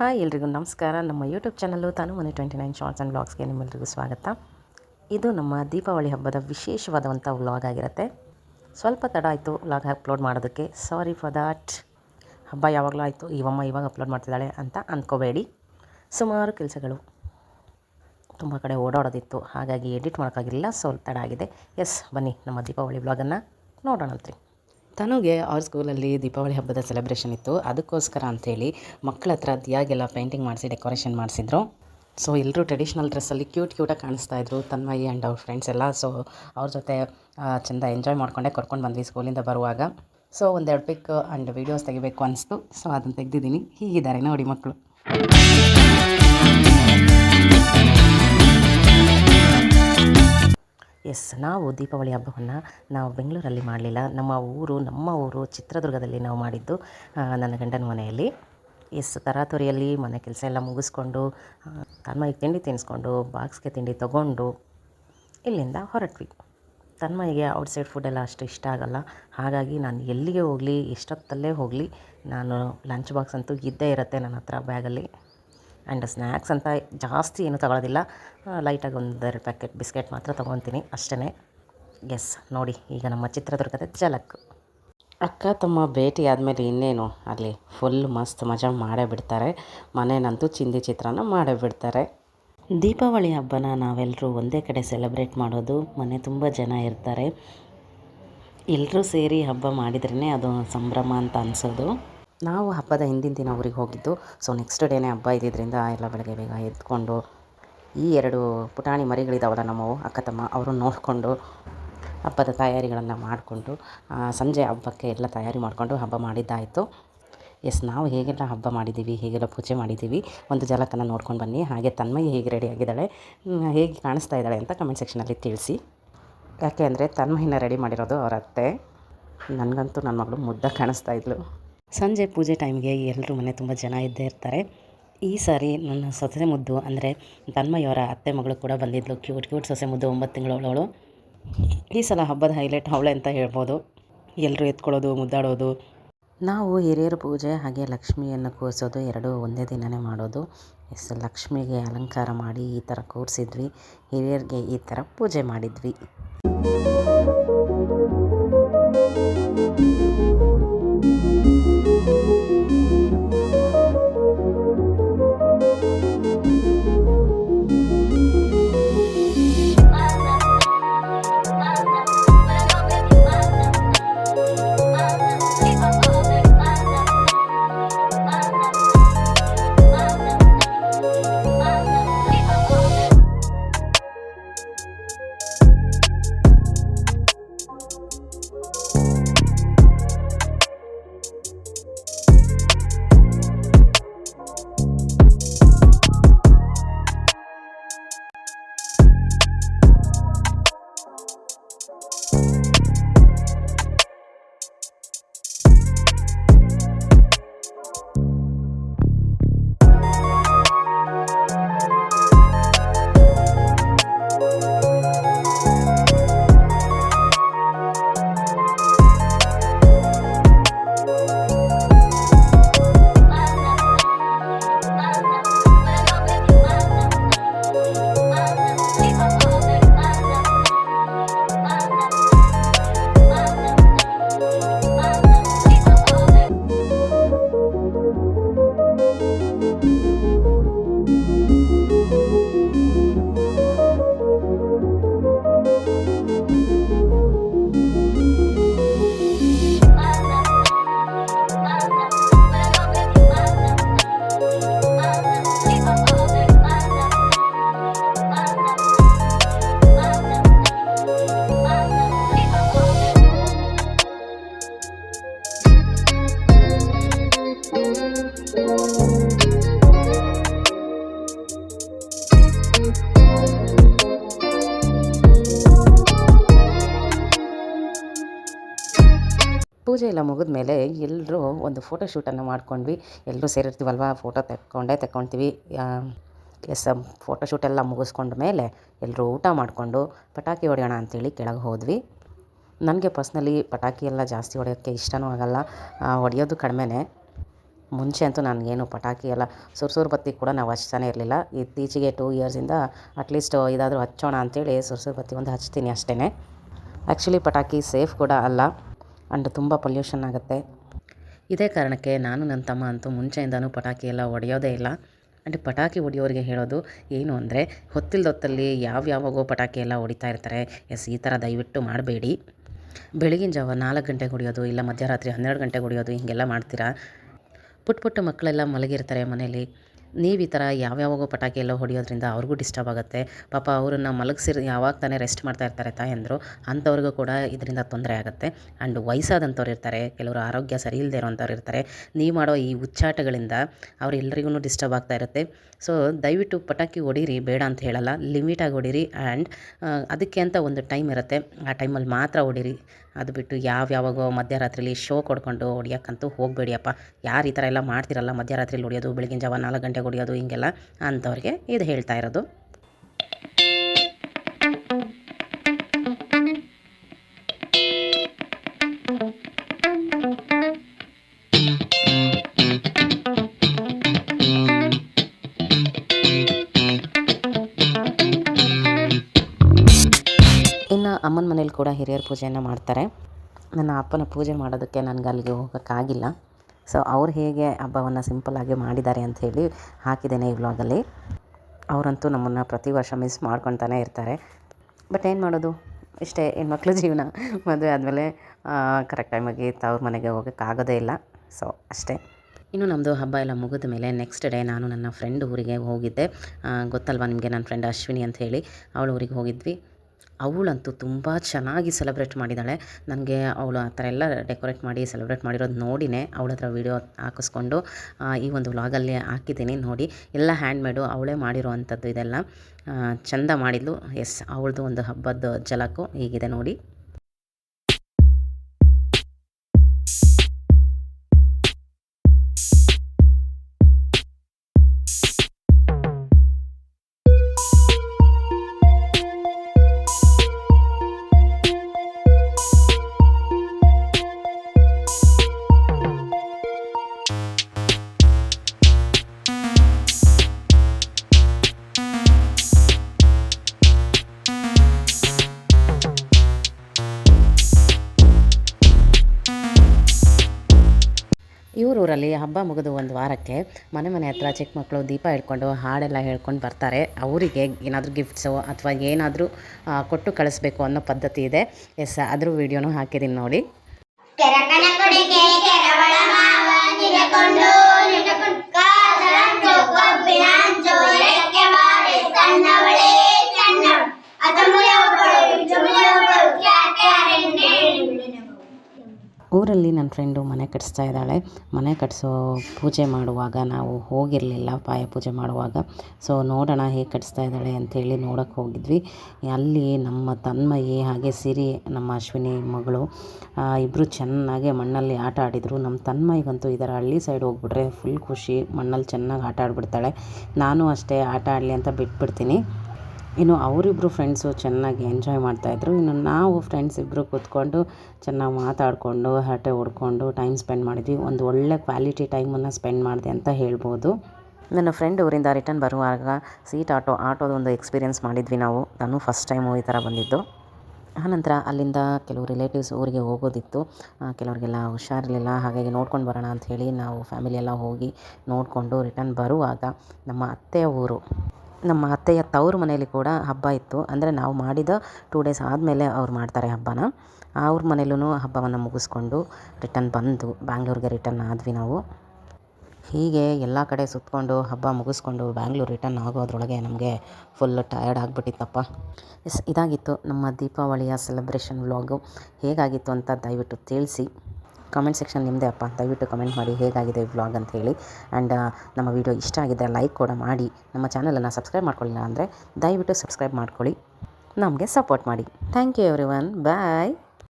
Hi ಎಲ್ರಿಗೂ ನಮಸ್ಕಾರ. ನಮ್ಮ ಯೂಟ್ಯೂಬ್ ಚಾನಲ್ಲು ತಾನು ಮನೆ ಟ್ವೆಂಟಿ ನೈನ್ ಶಾರ್ಟ್ಸ್ ಆ್ಯಂಡ್ ಬ್ಲಾಗ್ಸ್ಗೆ ನಿಮ್ಮೆಲ್ಲರಿಗೂ ಸ್ವಾಗತ. ಇದು ನಮ್ಮ ದೀಪಾವಳಿ ಹಬ್ಬದ ವಿಶೇಷವಾದಂಥ ವ್ಲಾಗ್ ಆಗಿರುತ್ತೆ. ಸ್ವಲ್ಪ ತಡ ಆಯಿತು ವ್ಲಾಗ್ ಅಪ್ಲೋಡ್ ಮಾಡೋದಕ್ಕೆ. ಸಾರಿ ಫಾರ್ ದಟ್ ಹಬ್ಬ ಯಾವಾಗಲೂ ಆಯಿತು, ಇವಮ್ಮ ಇವಾಗ ಅಪ್ಲೋಡ್ ಮಾಡ್ತಿದ್ದಾಳೆ ಅಂತ ಅಂದ್ಕೋಬೇಡಿ ಸುಮಾರು ಕೆಲಸಗಳು ತುಂಬ ಕಡೆ ಓಡಾಡೋದಿತ್ತು, ಹಾಗಾಗಿ ಎಡಿಟ್ ಮಾಡೋಕ್ಕಾಗಿಲ್ಲ, ಸ್ವಲ್ಪ ತಡ ಆಗಿದೆ. ಎಸ್ ಬನ್ನಿ ನಮ್ಮ ದೀಪಾವಳಿ ವ್ಲಾಗನ್ನು ನೋಡೋಣಂತ್ರಿ. ತನುಗೆ ಅವ್ರ ಸ್ಕೂಲಲ್ಲಿ ದೀಪಾವಳಿ ಹಬ್ಬದ ಸೆಲೆಬ್ರೇಷನ್ ಇತ್ತು. ಅದಕ್ಕೋಸ್ಕರ ಅಂಥೇಳಿ ಮಕ್ಕಳ ಹತ್ರ ದಿಯಾಗೆಲ್ಲ ಪೇಂಟಿಂಗ್ ಮಾಡಿಸಿ ಡೆಕೋರೇಷನ್ ಮಾಡಿಸಿದ್ರು. ಸೊ ಎಲ್ಲರೂ ಟ್ರೆಡಿಷ್ನಲ್ ಡ್ರೆಸ್ಸಲ್ಲಿ ಕ್ಯೂಟ್ ಕ್ಯೂಟಾಗಿ ಕಾಣಿಸ್ತಾ ಇದ್ರು. ತನ್ಮಯಿ ಆ್ಯಂಡ್ ಅವ್ರ ಫ್ರೆಂಡ್ಸ್ ಎಲ್ಲ. ಸೊ ಅವ್ರ ಜೊತೆ ಚೆಂದ ಎಂಜಾಯ್ ಮಾಡ್ಕೊಂಡೆ ಕರ್ಕೊಂಡು ಬಂದ್ವಿ ಸ್ಕೂಲಿಂದ ಬರುವಾಗ. ಸೊ ಒಂದೆರಡು ಪಿಕ್ ಆ್ಯಂಡ್ ವೀಡಿಯೋಸ್ ತೆಗಿಬೇಕು ಅನಿಸ್ತು. ಸೊ ಅದನ್ನು ತೆಗೆದಿದ್ದೀನಿ. ಹೀಗಿದ್ದಾರೆ ನೋಡಿ ಮಕ್ಕಳು ಎಸ್, ನಾವು ದೀಪಾವಳಿ ಹಬ್ಬವನ್ನು ನಾವು ಬೆಂಗಳೂರಲ್ಲಿ ಮಾಡಲಿಲ್ಲ. ನಮ್ಮ ಊರು ನಮ್ಮ ಊರು ಚಿತ್ರದುರ್ಗದಲ್ಲಿ ನಾವು ಮಾಡಿದ್ದು ನನ್ನ ಗಂಡನ ಮನೆಯಲ್ಲಿ. ಎಸ್, ತರಾತುರಿಯಲ್ಲಿ ಮನೆ ಕೆಲಸ ಎಲ್ಲ ಮುಗಿಸ್ಕೊಂಡು ತನ್ಮಯಿಗೆ ತಿಂಡಿ ತಿನ್ನಿಸ್ಕೊಂಡು ಬಾಕ್ಸ್ಗೆ ತಿಂಡಿ ತೊಗೊಂಡು ಇಲ್ಲಿಂದ ಹೊರಟ್ವಿ. ತನ್ಮಯಿಗೆ ಔಟ್ಸೈಡ್ ಫುಡ್ ಎಲ್ಲ ಅಷ್ಟು ಇಷ್ಟ ಆಗಲ್ಲ. ಹಾಗಾಗಿ ನಾನು ಎಲ್ಲಿಗೆ ಹೋಗಲಿ, ಎಷ್ಟೊತ್ತಲ್ಲೇ ಹೋಗಲಿ, ನಾನು ಲಂಚ್ ಬಾಕ್ಸ್ ಅಂತೂ ಇದ್ದೇ ಇರುತ್ತೆ ನನ್ನ ಹತ್ರ ಬ್ಯಾಗಲ್ಲಿ ಆ್ಯಂಡ್ ಸ್ನ್ಯಾಕ್ಸ್ ಅಂತ ಜಾಸ್ತಿ ಏನು ತಗೊಳ್ಳೋದಿಲ್ಲ ಲೈಟಾಗಿ ಒಂದೆರಡು ಪ್ಯಾಕೆಟ್ ಬಿಸ್ಕೆಟ್ ಮಾತ್ರ ತೊಗೊತೀನಿ ಅಷ್ಟೇ ಎಸ್ ನೋಡಿ, ಈಗ ನಮ್ಮ ಚಿತ್ರದುರ್ಗದ ಝಲಕ್. ಅಕ್ಕ ತಮ್ಮ ಭೇಟಿ ಆದಮೇಲೆ ಇನ್ನೇನು, ಅಲ್ಲಿ ಫುಲ್ ಮಸ್ತ್ ಮಜಾ ಮಾಡೇ ಬಿಡ್ತಾರೆ ಮನೇನಂತೂ ಚಿಂದಿ ಚಿತ್ರನ ಮಾಡೇ ಬಿಡ್ತಾರೆ ದೀಪಾವಳಿ ಹಬ್ಬನ ನಾವೆಲ್ಲರೂ ಒಂದೇ ಕಡೆ ಸೆಲೆಬ್ರೇಟ್ ಮಾಡೋದು, ಮನೆ ತುಂಬ ಜನ ಇರ್ತಾರೆ. ಎಲ್ಲರೂ ಸೇರಿ ಹಬ್ಬ ಮಾಡಿದ್ರೇ ಅದು ಸಂಭ್ರಮ ಅಂತ ಅನಿಸೋದು. ನಾವು ಹಬ್ಬದ ಹಿಂದಿನ ದಿನ ಊರಿಗೆ ಹೋಗಿದ್ದು ಸೊ ನೆಕ್ಸ್ಟ್ ಡೇನೇ ಹಬ್ಬ ಇದ್ದಿದ್ದರಿಂದ ಎಲ್ಲ ಬೆಳಗ್ಗೆ ಬೇಗ ಎದ್ಕೊಂಡು, ಈ ಎರಡು ಪುಟಾಣಿ ಮರಿಗಳಿದ್ದಾವಲ್ಲ ನಮ್ಮವು, ಅಕ್ಕ ತಮ್ಮ ಅವರು ನೋಡಿಕೊಂಡು ಹಬ್ಬದ ತಯಾರಿಗಳನ್ನು ಮಾಡಿಕೊಂಡು ಸಂಜೆ ಹಬ್ಬಕ್ಕೆ ಎಲ್ಲ ತಯಾರಿ ಮಾಡಿಕೊಂಡು ಹಬ್ಬ ಮಾಡಿದ್ದಾಯಿತು. ಎಸ್ ನಾವು ಹೇಗೆಲ್ಲ ಹಬ್ಬ ಮಾಡಿದ್ದೀವಿ, ಹೇಗೆಲ್ಲ ಪೂಜೆ ಮಾಡಿದ್ದೀವಿ, ಒಂದು ಜಲಕನ್ನು ನೋಡ್ಕೊಂಡು ಬನ್ನಿ, ಹಾಗೆ ತನ್ಮಯಿ ಹೇಗೆ ರೆಡಿ ಆಗಿದ್ದಾಳೆ ಹೇಗೆ ಕಾಣಿಸ್ತಾ ಇದ್ದಾಳೆ ಅಂತ ಕಮೆಂಟ್ ಸೆಕ್ಷನಲ್ಲಿ ತಿಳಿಸಿ. ಯಾಕೆ ಅಂದರೆ ತನ್ಮಯ್ಯನ ರೆಡಿ ಮಾಡಿರೋದು ಅವರ ಅತ್ತೆ. ನನಗಂತೂ ನನ್ನ ಮಗಳು ಮುದ್ದ ಕಾಣಿಸ್ತಾ ಇದ್ಲು. ಸಂಜೆ ಪೂಜೆ ಟೈಮ್ಗೆ ಎಲ್ಲರೂ ಮನೆ ತುಂಬ ಜನ ಇದ್ದೇ ಇರ್ತಾರೆ. ಈ ಸಾರಿ ನನ್ನ ಸೊಸೆ ಮುದ್ದು ಅಂದರೆ ತನ್ಮಯವರ ಅತ್ತೆ ಮಗಳು ಕೂಡ ಬಂದಿದ್ಲು. ಕ್ಯೂಟ್ ಕ್ಯೂಟ್ ಸೊಸೆ ಮುದ್ದು ಒಂಬತ್ತು ತಿಂಗಳವಳು ಈ ಸಲ ಹಬ್ಬದ ಹೈಲೈಟ್ ಅವಳೆ ಅಂತ ಹೇಳ್ಬೋದು. ಎಲ್ಲರೂ ಎತ್ಕೊಳ್ಳೋದು, ಮುದ್ದಾಡೋದು. ನಾವು ಹಿರಿಯರ ಪೂಜೆ ಹಾಗೆ ಲಕ್ಷ್ಮಿಯನ್ನು ಕೂರಿಸೋದು ಎರಡೂ ಒಂದೇ ದಿನವೇ ಮಾಡೋದು. ಎಸ್, ಲಕ್ಷ್ಮಿಗೆ ಅಲಂಕಾರ ಮಾಡಿ ಈ ಥರ ಕೂರಿಸಿದ್ವಿ. ಹಿರಿಯರಿಗೆ ಈ ಥರ ಪೂಜೆ ಮಾಡಿದ್ವಿ. ಪೂಜೆ ಎಲ್ಲ ಮುಗಿದ ಮೇಲೆ ಎಲ್ಲರೂ ಒಂದು ಫೋಟೋ ಶೂಟನ್ನು ಮಾಡ್ಕೊಂಡ್ವಿ. ಎಲ್ಲರೂ ಸೇರಿರ್ತೀವಲ್ವ? ಫೋಟೋ ತೆಕ್ಕೊಂಡೇ ತೆಕ್ಕೊಳ್ತೀವಿ ಎಸ್ ಫೋಟೋ ಶೂಟ್ ಎಲ್ಲ ಮುಗಿಸ್ಕೊಂಡ ಮೇಲೆ ಎಲ್ಲರೂ ಊಟ ಮಾಡಿಕೊಂಡು ಪಟಾಕಿ ಹೊಡೆಯೋಣ ಅಂತೇಳಿ ಕೆಳಗೆ ಹೋದ್ವಿ. ನನಗೆ ಪರ್ಸ್ನಲಿ ಪಟಾಕಿ ಎಲ್ಲ ಜಾಸ್ತಿ ಹೊಡೆಯೋಕ್ಕೆ ಇಷ್ಟನೂ ಆಗಲ್ಲ. ಹೊಡೆಯೋದು ಕಡಿಮೆನೇ. ಮುಂಚೆ ಅಂತೂ ನನಗೇನು ಪಟಾಕಿ ಎಲ್ಲ ಸುರ್ಸುರು ಬತ್ತಿ ಕೂಡ ನಾವು ಹಚ್ತಾನೆ ಇರಲಿಲ್ಲ. ಇತ್ತೀಚೆಗೆ ಟೂ ಇಯರ್ಸಿಂದ ಅಟ್ಲೀಸ್ಟ್ ಇದಾದರೂ ಹಚ್ಚೋಣ ಅಂಥೇಳಿ ಸುರ್ಸುರು ಬತ್ತಿ ಒಂದು ಹಚ್ತೀನಿ ಅಷ್ಟೇ ಆ್ಯಕ್ಚುಲಿ ಪಟಾಕಿ ಸೇಫ್ ಕೂಡ ಅಲ್ಲ. ಆ್ಯಂಡ್ ತುಂಬ ಪೊಲ್ಯೂಷನ್ ಆಗುತ್ತೆ. ಇದೇ ಕಾರಣಕ್ಕೆ ನಾನು ನನ್ನ ತಮ್ಮ ಅಂತೂ ಮುಂಚೆಯಿಂದನೂ ಪಟಾಕಿ ಎಲ್ಲ ಹೊಡೆಯೋದೇ ಇಲ್ಲ. ಆ್ಯಂಡ್ ಪಟಾಕಿ ಹೊಡೆಯೋರಿಗೆ ಹೇಳೋದು ಏನು ಅಂದರೆ ಹೊತ್ತಿಲ್ದೊತ್ತಲ್ಲಿ ಯಾವ ಯಾವಾಗೋ ಪಟಾಕಿ ಎಲ್ಲ ಹೊಡಿತಾ ಇರ್ತಾರೆ. ಎಸ್, ಈ ಥರ ದಯವಿಟ್ಟು ಮಾಡಬೇಡಿ. ಬೆಳಗಿನ ಜಾವ ನಾಲ್ಕು ಗಂಟೆಗೆ ಹೊಡೆಯೋದು ಇಲ್ಲ ಮಧ್ಯರಾತ್ರಿ ಹನ್ನೆರಡು ಗಂಟೆಗೆ ಹೊಡೆಯೋದು ಹೀಗೆಲ್ಲ ಮಾಡ್ತೀರಾ? ಪುಟ್ಟ ಪುಟ್ಟ ಮಕ್ಕಳೆಲ್ಲ ಮಲಗಿರ್ತಾರೆ ಮನೇಲಿ. ನೀವು ಈ ಥರ ಯಾವ್ಯಾವಾಗೋ ಪಟಾಕಿ ಎಲ್ಲ ಹೊಡೆಯೋದ್ರಿಂದ ಅವ್ರಿಗೂ ಡಿಸ್ಟರ್ಬ್ ಆಗುತ್ತೆ. ಪಾಪ ಅವರನ್ನು ಮಲಗಿಸಿ ಯಾವಾಗ ತಾನೇ ರೆಸ್ಟ್ ಮಾಡ್ತಾ ಇರ್ತಾರೆ ತಾಯಂದರು ಅಂಥವ್ರಿಗೂ ಕೂಡ ಇದರಿಂದ ತೊಂದರೆ ಆಗುತ್ತೆ. ಆ್ಯಂಡ್ ವಯಸ್ಸಾದಂಥವ್ರು ಇರ್ತಾರೆ, ಕೆಲವರು ಆರೋಗ್ಯ ಸರಿ ಇಲ್ಲದೆ ಇರೋಂಥವ್ರು ಇರ್ತಾರೆ. ನೀವು ಮಾಡೋ ಈ ಹುಚ್ಚಾಟಗಳಿಂದ ಅವರೆಲ್ಲರಿಗೂ ಡಿಸ್ಟರ್ಬ್ ಆಗ್ತಾ ಇರುತ್ತೆ. ಸೊ, ದಯವಿಟ್ಟು ಪಟಾಕಿ ಹೊಡೀರಿ, ಬೇಡ ಅಂತ ಹೇಳಲ್ಲ ಲಿಮಿಟಾಗಿ ಹೊಡೀರಿ. ಆ್ಯಂಡ್ ಅದಕ್ಕೆ ಅಂತ ಒಂದು ಟೈಮ್ ಇರುತ್ತೆ. ಆ ಟೈಮಲ್ಲಿ ಮಾತ್ರ ಹೊಡೀರಿ. ಅದು ಬಿಟ್ಟು ಯಾವ ಯಾವಾಗೋ ಮಧ್ಯರಾತ್ರಿಲಿ ಶೋ ಕೊಡ್ಕೊಂಡು ಹೊಡಿಯೋಕ್ಕಂತೂ ಹೋಗಬೇಡಿಯಪ್ಪ. ಯಾರು ಈ ಥರ ಎಲ್ಲ ಮಾಡ್ತಿರಲ್ಲ ಮಧ್ಯರಾತ್ರಿಲಿ ಹೊಡಿಯೋದು, ಬೆಳಗಿನ ಜಾವ ನಾಲ್ಕು ಗಂಟೆಗೆ ಹೊಡಿಯೋದು, ಹೀಗೆಲ್ಲ ಅಂಥವ್ರಿಗೆ ಇದು ಹೇಳ್ತಾ ಇರೋದು. ಅಮ್ಮನ ಮನೇಲಿ ಕೂಡ ಹಿರಿಯರ ಪೂಜೆಯನ್ನು ಮಾಡ್ತಾರೆ. ನನ್ನ ಅಪ್ಪನ ಪೂಜೆ ಮಾಡೋದಕ್ಕೆ ನನಗೆ ಅಲ್ಲಿಗೆ ಹೋಗೋಕ್ಕಾಗಿಲ್ಲ. ಸೊ ಅವ್ರು ಹೇಗೆ ಹಬ್ಬವನ್ನು ಸಿಂಪಲ್ಲಾಗಿ ಮಾಡಿದ್ದಾರೆ ಅಂಥೇಳಿ ಹಾಕಿದ್ದೇನೆ ಈ ವ್ಲಾಗಲ್ಲಿ ಅವರಂತೂ ನಮ್ಮನ್ನು ಪ್ರತಿ ವರ್ಷ ಮಿಸ್ ಮಾಡ್ಕೊತಾನೆ ಇರ್ತಾರೆ. ಬಟ್ ಏನು ಮಾಡೋದು? ಇಷ್ಟೇ ಹೆಣ್ಮಕ್ಳ ಜೀವನ. ಮದುವೆ ಆದಮೇಲೆ ಕರೆಕ್ಟ್ ಟೈಮಾಗಿ ತವ್ರ ಮನೆಗೆ ಹೋಗೋಕ್ಕಾಗೋದೇ ಇಲ್ಲ. ಸೊ ಅಷ್ಟೇ. ಇನ್ನು ನಮ್ಮದು ಹಬ್ಬ ಎಲ್ಲ ಮುಗಿದ ಮೇಲೆ ನೆಕ್ಸ್ಟ್ ಡೇ ನಾನು ನನ್ನ ಫ್ರೆಂಡ್ ಊರಿಗೆ ಹೋಗಿದ್ದೆ. ಗೊತ್ತಲ್ವ ನಿಮಗೆ? ನನ್ನ ಫ್ರೆಂಡ್ ಅಶ್ವಿನಿ ಅಂತ ಹೇಳಿ. ಅವಳ ಊರಿಗೆ ಹೋಗಿದ್ವಿ. ಅವಳಂತೂ ತುಂಬ ಚೆನ್ನಾಗಿ ಸೆಲೆಬ್ರೇಟ್ ಮಾಡಿದ್ದಾಳೆ. ನನಗೆ ಅವಳು ಆ ಥರ ಎಲ್ಲ ಡೆಕೋರೇಟ್ ಮಾಡಿ, ಸೆಲೆಬ್ರೇಟ್ ಮಾಡಿರೋದು ನೋಡಿನೇ ಅವಳ ಹತ್ರ ವೀಡಿಯೋ ಹಾಕಿಸ್ಕೊಂಡು ಈ ಒಂದು ವ್ಲಾಗಲ್ಲಿ ಹಾಕಿದ್ದೀನಿ ನೋಡಿ. ಎಲ್ಲ ಹ್ಯಾಂಡ್ಮೇಡು ಅವಳೇ ಮಾಡಿರೋ ಅಂಥದ್ದು ಇದೆಲ್ಲ ಚಂದ ಮಾಡಿದ್ಲು. ಎಸ್, ಅವಳದು ಒಂದು ಹಬ್ಬದ ಜಲಕು ಹೀಗಿದೆ ನೋಡಿ. ಇವರೂರಲ್ಲಿ ಹಬ್ಬ ಮುಗಿದು ಒಂದು ವಾರಕ್ಕೆ ಮನೆ ಮನೆ ಹತ್ರ ಚಿಕ್ಕ ಮಕ್ಕಳು ದೀಪ ಹಿಡ್ಕೊಂಡು ಹಾಡೆಲ್ಲ ಹೇಳ್ಕೊಂಡು ಬರ್ತಾರೆ. ಅವರಿಗೆ ಏನಾದರೂ ಗಿಫ್ಟ್ಸು ಅಥವಾ ಏನಾದರೂ ಕೊಟ್ಟು ಕಳಿಸ್ಬೇಕು ಅನ್ನೋ ಪದ್ಧತಿ ಇದೆ. ಎಸ್, ಅದ್ರ ವೀಡಿಯೋನೂ ಹಾಕಿದ್ದೀನಿ ನೋಡಿ. ಅದಮುಲವಳು ಊರಲ್ಲಿ ನನ್ನ ಫ್ರೆಂಡು ಮನೆ ಕಟ್ಟಿಸ್ತಾ ಇದ್ದಾಳೆ. ಮನೆ ಕಟ್ಟಿಸೋ ಪೂಜೆ ಮಾಡುವಾಗ ನಾವು ಹೋಗಿರಲಿಲ್ಲ, ಪಾಯ ಪೂಜೆ ಮಾಡುವಾಗ. ಸೊ ನೋಡೋಣ ಹೇಗೆ ಕಟ್ಟಿಸ್ತಾ ಇದ್ದಾಳೆ ಅಂಥೇಳಿ ನೋಡೋಕ್ಕೆ ಹೋಗಿದ್ವಿ. ಅಲ್ಲಿ ನಮ್ಮ ತನ್ಮಯಿ ಹಾಗೆ ಸಿರಿ, ನಮ್ಮ ಅಶ್ವಿನಿ ಮಗಳು ಇಬ್ಬರು ಚೆನ್ನಾಗೆ ಮಣ್ಣಲ್ಲಿ ಆಟ ಆಡಿದರು. ನಮ್ಮ ತನ್ಮಯಿಗಂತೂ ಇದರ ಹಳ್ಳಿ ಸೈಡ್ ಹೋಗ್ಬಿಟ್ರೆ ಫುಲ್ ಖುಷಿ. ಮಣ್ಣಲ್ಲಿ ಚೆನ್ನಾಗಿ ಆಟ ಆಡಿಬಿಡ್ತಾಳೆ. ನಾನು ಅಷ್ಟೇ ಆಟ ಆಡಲಿ ಅಂತ ಬಿಟ್ಬಿಡ್ತೀನಿ. ಇನ್ನು ಅವರಿಬ್ಬರು ಫ್ರೆಂಡ್ಸು ಚೆನ್ನಾಗಿ ಎಂಜಾಯ್ ಮಾಡ್ತಾಯಿದ್ರು ಇನ್ನು ನಾವು ಫ್ರೆಂಡ್ಸ್ ಇಬ್ಬರು ಕೂತ್ಕೊಂಡು ಚೆನ್ನಾಗಿ ಮಾತಾಡಿಕೊಂಡು, ಹರಟೆ ಹೊಡ್ಕೊಂಡು ಟೈಮ್ ಸ್ಪೆಂಡ್ ಮಾಡಿದ್ವಿ. ಒಂದು ಒಳ್ಳೆ ಕ್ವಾಲಿಟಿ ಟೈಮನ್ನು ಸ್ಪೆಂಡ್ ಮಾಡಿದೆ ಅಂತ ಹೇಳ್ಬೋದು. ನನ್ನ ಫ್ರೆಂಡ್ ಊರಿಂದ ರಿಟರ್ನ್ ಬರುವಾಗ ಸೀಟ್ ಆಟೋ ಆಟೋದೊಂದು ಎಕ್ಸ್ಪೀರಿಯೆನ್ಸ್ ಮಾಡಿದ್ವಿ ನಾವು. ನಾನು ಫಸ್ಟ್ ಟೈಮು ಈ ಥರ ಬಂದಿದ್ದು. ಆನಂತರ ಅಲ್ಲಿಂದ ಕೆಲವು ರಿಲೇಟಿವ್ಸ್ ಊರಿಗೆ ಹೋಗೋದಿತ್ತು. ಕೆಲವರಿಗೆಲ್ಲ ಹುಷಾರಿರಲಿಲ್ಲ. ಹಾಗಾಗಿ ನೋಡ್ಕೊಂಡು ಬರೋಣ ಅಂಥೇಳಿ ನಾವು ಫ್ಯಾಮಿಲಿ ಎಲ್ಲ ಹೋಗಿ ನೋಡಿಕೊಂಡು ರಿಟರ್ನ್ ಬರುವಾಗ ನಮ್ಮ ಅತ್ತೆಯ ಊರು. ನಮ್ಮ ಅತ್ತೆಯ ತವ್ರ ಮನೇಲಿ ಕೂಡ ಹಬ್ಬ ಇತ್ತು. ಅಂದರೆ ನಾವು ಮಾಡಿದ ಟೂ ಡೇಸ್ ಆದಮೇಲೆ ಅವ್ರು ಮಾಡ್ತಾರೆ ಹಬ್ಬನ. ಅವ್ರ ಮನೇಲೂ ಹಬ್ಬವನ್ನು ಮುಗಿಸ್ಕೊಂಡು ರಿಟರ್ನ್ ಬಂದು ಬ್ಯಾಂಗ್ಳೂರಿಗೆ ರಿಟರ್ನ್ ಆದ್ವಿ ನಾವು. ಹೀಗೆ ಎಲ್ಲ ಕಡೆ ಸುತ್ತಕೊಂಡು ಹಬ್ಬ ಮುಗಿಸ್ಕೊಂಡು ಬ್ಯಾಂಗ್ಳೂರು ರಿಟರ್ನ್ ಆಗೋದ್ರೊಳಗೆ ನಮಗೆ ಫುಲ್ ಟಯರ್ಡ್ ಆಗಿಬಿಟ್ಟಿತ್ತಪ್ಪ. ಎಸ್ ಇದಾಗಿತ್ತು ನಮ್ಮ ದೀಪಾವಳಿಯ ಸೆಲೆಬ್ರೇಷನ್ ವ್ಲಾಗು ಹೇಗಾಗಿತ್ತು ಅಂತ ದಯವಿಟ್ಟು ತಿಳಿಸಿ. ಕಮೆಂಟ್ ಸೆಕ್ಷನ್ ನಿಮ್ಮದೇ ಅಪ್ಪ ದಯವಿಟ್ಟು ಕಮೆಂಟ್ ಮಾಡಿ ಹೇಗಾಗಿದೆ ವ್ಲಾಗ್ ಅಂತ ಹೇಳಿ. ಆ್ಯಂಡ್ ನಮ್ಮ ವಿಡಿಯೋ ಇಷ್ಟ ಆಗಿದ್ದರೆ ಲೈಕ್ ಕೂಡ ಮಾಡಿ. ನಮ್ಮ ಚಾನಲನ್ನು ಸಬ್ಸ್ಕ್ರೈಬ್ ಮಾಡ್ಕೊಳ್ಳಿಲ್ಲ ಅಂದರೆ ದಯವಿಟ್ಟು ಸಬ್ಸ್ಕ್ರೈಬ್ ಮಾಡ್ಕೊಳ್ಳಿ. ನಮಗೆ ಸಪೋರ್ಟ್ ಮಾಡಿ. Thank you everyone bye